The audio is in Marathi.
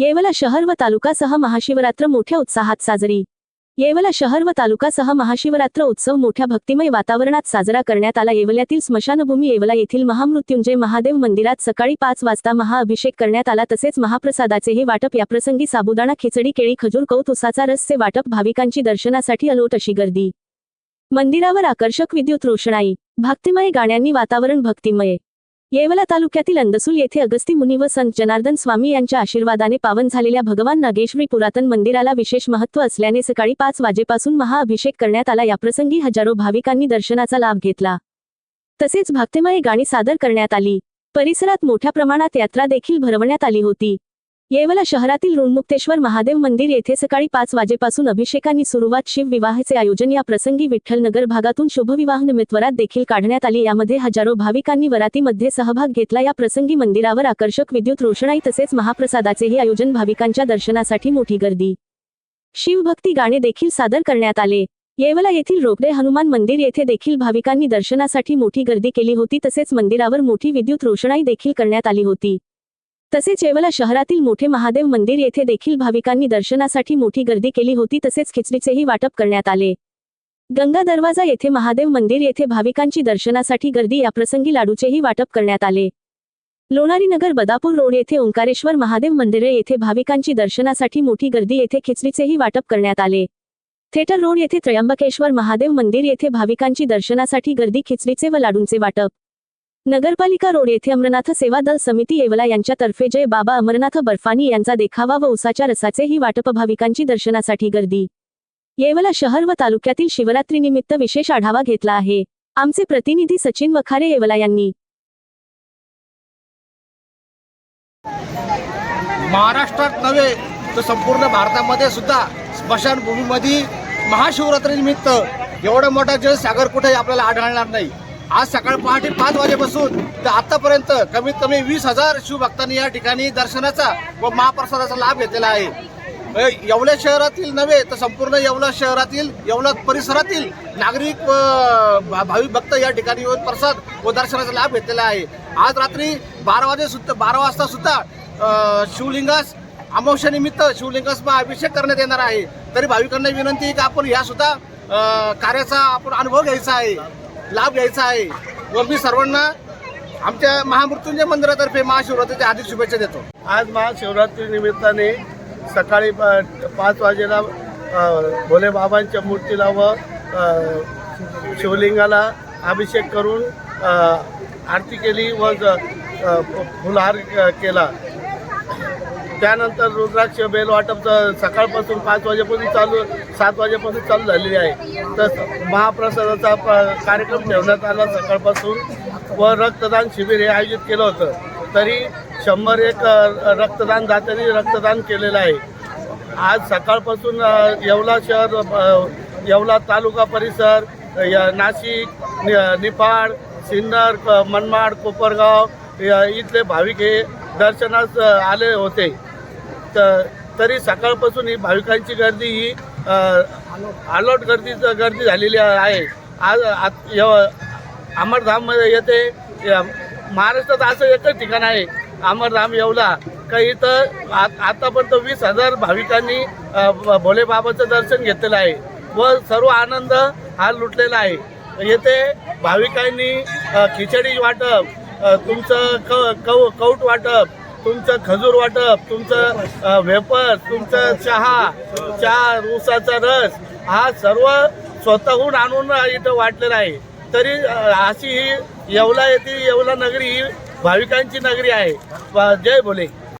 येवला शहर व तालुकासह महाशिवरात्र मोठ्या उत्साहात साजरी. येवला शहर व तालुकासह महाशिवरात्र उत्सव मोठ्या भक्तिमय वातावरणात साजरा करण्यात आला. येवल्यातील स्मशानभूमी येवला येथील महामृत्युंजय महादेव मंदिरात सकाळी पाच वाजता महाअभिषेक करण्यात आला. तसेच महाप्रसादाचेही वाटप. याप्रसंगी साबुदाणा खिचडी केळी खजूर कौत उसाचा रसचे वाटप. भाविकांची दर्शनासाठी अलोट अशी गर्दी. मंदिरावर आकर्षक विद्युत रोषणाई. भक्तिमय गाण्यांनी वातावरण भक्तिमय. येवला तालुक्यातील अंदसूल येथे अगस्ती मुनी व संत जनार्दन स्वामी यांच्या आशीर्वादाने पावन झालेल्या भगवान नागेश्वरी पुरातन मंदिराला विशेष महत्त्व असल्याने सकाळी पाच वाजेपासून महाअभिषेक करण्यात आला. याप्रसंगी हजारो भाविकांनी दर्शनाचा लाभ घेतला. तसेच भक्तिमय गाणी सादर करण्यात आली. परिसरात मोठ्या प्रमाणात यात्रा देखील भरवण्यात आली होती. येवला शहरातील ऋणमुक्तेश्वर महादेव मंदिर येथे सकाळी पाच वाजेपासून अभिषेकांनी सुरुवात शिवविवाहाचे आयोजन. या प्रसंगी विठ्ठलनगर भागातून शुभविवाह निमित्तवरात देखील काढण्यात आली. यामध्ये हजारो भाविकांनी वरातीमध्ये सहभाग घेतला. या प्रसंगी मंदिरावर आकर्षक विद्युत रोषणाई तसेच महाप्रसादाचेही आयोजन भाविकांच्या दर्शनासाठी मोठी गर्दी. शिवभक्ती गाणे देखील सादर करण्यात आले. येवला येथील रोकडे हनुमान मंदिर येथे देखील भाविकांनी दर्शनासाठी मोठी गर्दी केली होती. तसेच मंदिरावर मोठी विद्युत रोषणाई देखील करण्यात आली होती. तसेच येवला शहरातील मोठे महादेव मंदिर येथे देखील भाविकांनी दर्शनासाठी मोठी गर्दी केली होती तसेच खिचडीचेही वाटप करण्यात आले. गंगा दरवाजा येथे महादेव मंदिर येथे भाविकांची दर्शनासाठी गर्दी याप्रसंगी लाडूचेही वाटप करण्यात आले. लोणारी नगर बदापूर रोड येथे ओंकारेश्वर महादेव मंदिरे येथे भाविकांची दर्शनासाठी मोठी गर्दी येथे खिचडीचेही वाटप करण्यात आले. थेटर रोड येथे त्र्यंबकेश्वर महादेव मंदिर येथे भाविकांची दर्शनासाठी गर्दी खिचडीचे व लाडूंचे वाटप. नगरपालिका रोड येथे अमरनाथ सेवा दल समिती येवला यांच्यातर्फे जय बाबा अमरनाथ बर्फानी यांचा देखावा व उसाच्या रसाचेही वाटप भाविकांची दर्शनासाठी गर्दी. येवला शहर व तालुक्यातील शिवरात्रीनिमित्त विशेष आढावा घेतला आहे. आमचे प्रतिनिधी सचिन वखारे येवला यांनी. महाराष्ट्रात नव्हे तर संपूर्ण भारतामध्ये सुद्धा स्मशानभूमीमध्ये महाशिवरात्रीनिमित्त एवढा मोठा जलसागर कुठे आपल्याला आढळणार नाही. आज सकाळ पहाटे पाच वाजेपासून तर आतापर्यंत कमीत कमी वीस हजार शिवभक्तांनी या ठिकाणी दर्शनाचा व महाप्रसादाचा लाभ घेतलेला आहे. येवला शहरातील नव्हे तर संपूर्ण येवला शहरातील येवला परिसरातील नागरिक व भा- भाविक भक्त या ठिकाणी येऊन प्रसाद व दर्शनाचा लाभ घेतलेला आहे. आज रात्री बारा वाजे सुद्धा बारा वाजता सुद्धा शिवलिंगास अमावश्यानिमित्त शिवलिंगास अभिषेक करण्यात येणार आहे. तरी भाविकांना विनंती आहे की आपण ह्या सुद्धा कार्याचा आपण अनुभव घ्यायचा आहे. लाभ घ्यायचा आहे. व मी सर्वांना आमच्या महामृत्युंजय मंदिरातर्फे महाशिवरात्रीच्या हार्दिक शुभेच्छा देतो. आज महाशिवरात्री निमित्ताने सकाळी प- पाच वाजेला भोले बाबांच्या मूर्तीला व शिवलिंगाला अभिषेक करून आरती केली व फुलहार केला. त्यानंतर रुद्राक्ष बेल वाटप तर सकाळपासून पाच वाजेपासून चालू सात वाजेपासून चालू झालेली आहे. तर महाप्रसादाचा प- कार्यक्रम ठेवण्यात आला सकाळपासून व रक्तदान शिबिर हे आयोजित केलं होतं. तरी शंभर एक रक्तदान दात्यांनी रक्तदान केलेलं आहे. आज सकाळपासून येवला शहर येवला तालुका परिसर या नाशिक नि- निफाड सिन्नर मनमाड कोपरगाव इथले भाविक हे दर्शनास आले होते. त- तरी सकाळपासून ही भाविकांची गर्दी ही आलोट गर्दी गर्दी झालेली आहे. आज आत- अमरधाममध्ये येते महाराष्ट्रात असं एकच ठिकाण आहे अमरधाम येवला. का इथं आ- आतापर्यंत वीस हजार भाविकांनी भोलेबाबाचं दर्शन घेतलेलं आहे व सर्व आनंद हा लुटलेला आहे. येथे भाविकांनी खिचडी वाटप तुमचं क कौ कौट वाटप तुमचं खजूर वाटप तुमचं वेपर तुमचं चहा चहा ऊसाचा रस हा सर्व स्वतःहून आणून इथं वाटलेला आहे. तरी अशी ही येवला येथील येवला नगरी ही भाविकांची नगरी आहे. जय भोले.